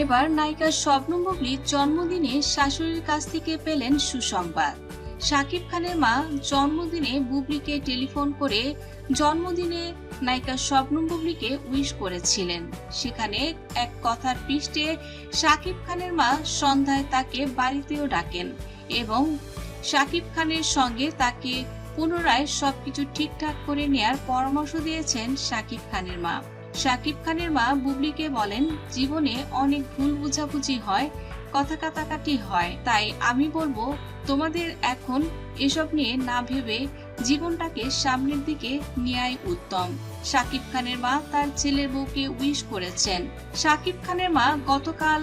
এবার নায়িকা শবনম বুবলি জন্মদিনে শাশুড়ির কাছ থেকে পেলেন সুসংবাদ। শাকিব খানের মা জন্মদিনে বুবলিকে টেলিফোন করে জন্মদিনে নায়িকা শবনম বুবলিকে উইশ করেছিলেন। সেখানে এক কথার পৃষ্ঠে শাকিব খানের মা সন্ধ্যায় তাকে বাড়িতেও ডাকেন এবং শাকিব খানের সঙ্গে তাকে পুনরায় সবকিছু ঠিকঠাক করে নেয়ার পরামর্শ দিয়েছেন শাকিব খানের মা। শাকিব খানের মা বুবলিকে বলেন, জীবনে অনেক ভুল বুঝাবুঝি হয় কথা কাটাকাটি হয়। তাই আমি বলব, তোমাদের এখন এসব নিয়ে না ভেবে জীবনটাকে সামনের দিকে নেয়াই উত্তম। শাকিব খানের মা তার ছেলের বউকে উইশ করেছেন। শাকিব খানের মা গতকাল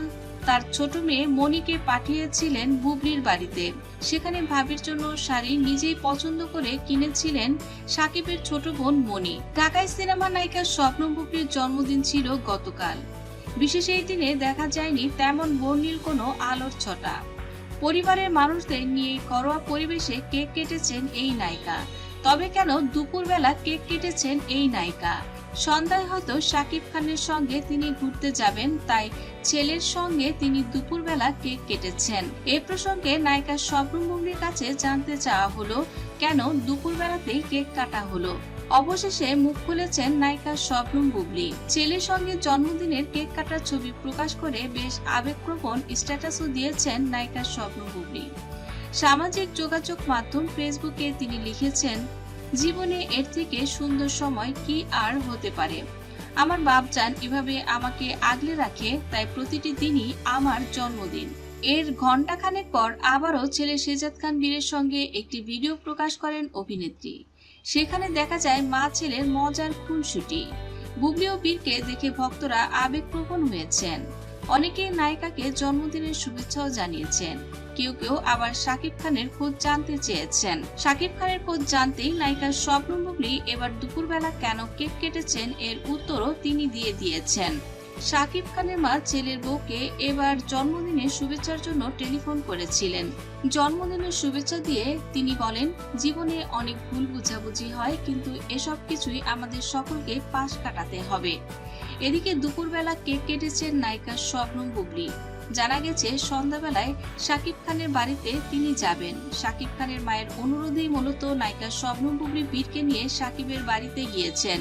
তার ছোট মেয়ে মনিকে পাঠিয়েছিলেন বুবলির বাড়িতে। সেখানে ভাবির জন্য শাড়ি নিজেই পছন্দ করে কিনেছিলেন সাকিবের ছোট বোন মনি। ঢাকায় সিনেমা নায়িকা স্বপ্ন বুবলির জন্মদিন ছিল গতকাল। বিশেষ এই দিনে দেখা যায়নি তেমন বর্ণিল কোনো আলোর ছটা। পরিবারের মানুষদের নিয়ে ঘরোয়া পরিবেশে কেক কেটেছেন এই নায়িকা। তবে কেন দুপুরবেলা কেক কেটেছেন এই নায়িকা? সন্ধ্যায় হয়তো শাকিব খানের সঙ্গে তিনি ঘুরতে যাবেন, তাই ছেলের সঙ্গে তিনি দুপুরবেলা কেক কেটেছেন। এ প্রসঙ্গে নায়িকা স্বপ্ন কাছে জানতে চাওয়া হলো, কেন দুপুরবেলাতেই কেক কাটা হলো? অবশেষে মুখ খুলেছেন নায়িকা স্বপ্নম বুবলি। ছেলের সঙ্গে জন্মদিনের কেক কাটার ছবি প্রকাশ করে বেশ আবেগপ্রবণ স্ট্যাটাসও দিয়েছেন নায়িকা স্বপ্ন বুবলি। সামাজিক যোগাযোগ মাধ্যম ফেসবুকে তিনি লিখেছেন জীবনে এর থেকে সুন্দর সময় কি আর হতে পারে? আমার বাপজান এভাবে আমাকে আগলে রাখে, তাই প্রতিটি দিনই আমার জন্মদিন। এর ঘন্টাখানেক পর আবারও ছেলে শেজাদ খান বীরের সঙ্গে একটি ভিডিও প্রকাশ করেন অভিনেত্রী। সেখানে দেখা যায় মা ছেলের মজার খুনসুটি। বুবলি ও বীরকে দেখে ভক্তরা আবেগপ্রবণ হয়েছেন। অনেকে নায়িকাকে জন্মদিনের শুভেচ্ছাও জানিয়েছেন। কেউ কেউ আবার শাকিব খানের খোঁজ জানতে চেয়েছেন। শাকিব খানের খোঁজ জানতেই নায়িকার স্বপ্ন বুবলি এবার দুপুরবেলা কেন কেক কেটেছেন এর উত্তরও তিনি দিয়ে দিয়েছেন। শাকিব খানের মা ছেলের বউকে এবার জন্মদিনে শুভেচ্ছার জন্য টেলিফোন করেছিলেন। জন্মদিনের শুভেচ্ছা দিয়ে তিনি বলেন, জীবনে অনেক ভুল বুঝাবুঝি হয়, কিন্তু এসব কিছুই আমাদের সকলকে পাশ কাটাতে হবে। এদিকে দুপুরবেলা কেক কেটেছেন নায়িকা শবনম বুবলি। জানা গেছে, সন্ধ্যাবেলায় শাকিব খানের বাড়িতে তিনি যাবেন। শাকিব খানের মায়ের অনুরোধেই মূলত নায়িকা শবনম বুবলি বীরকে নিয়ে শাকিবের বাড়িতে গিয়েছেন।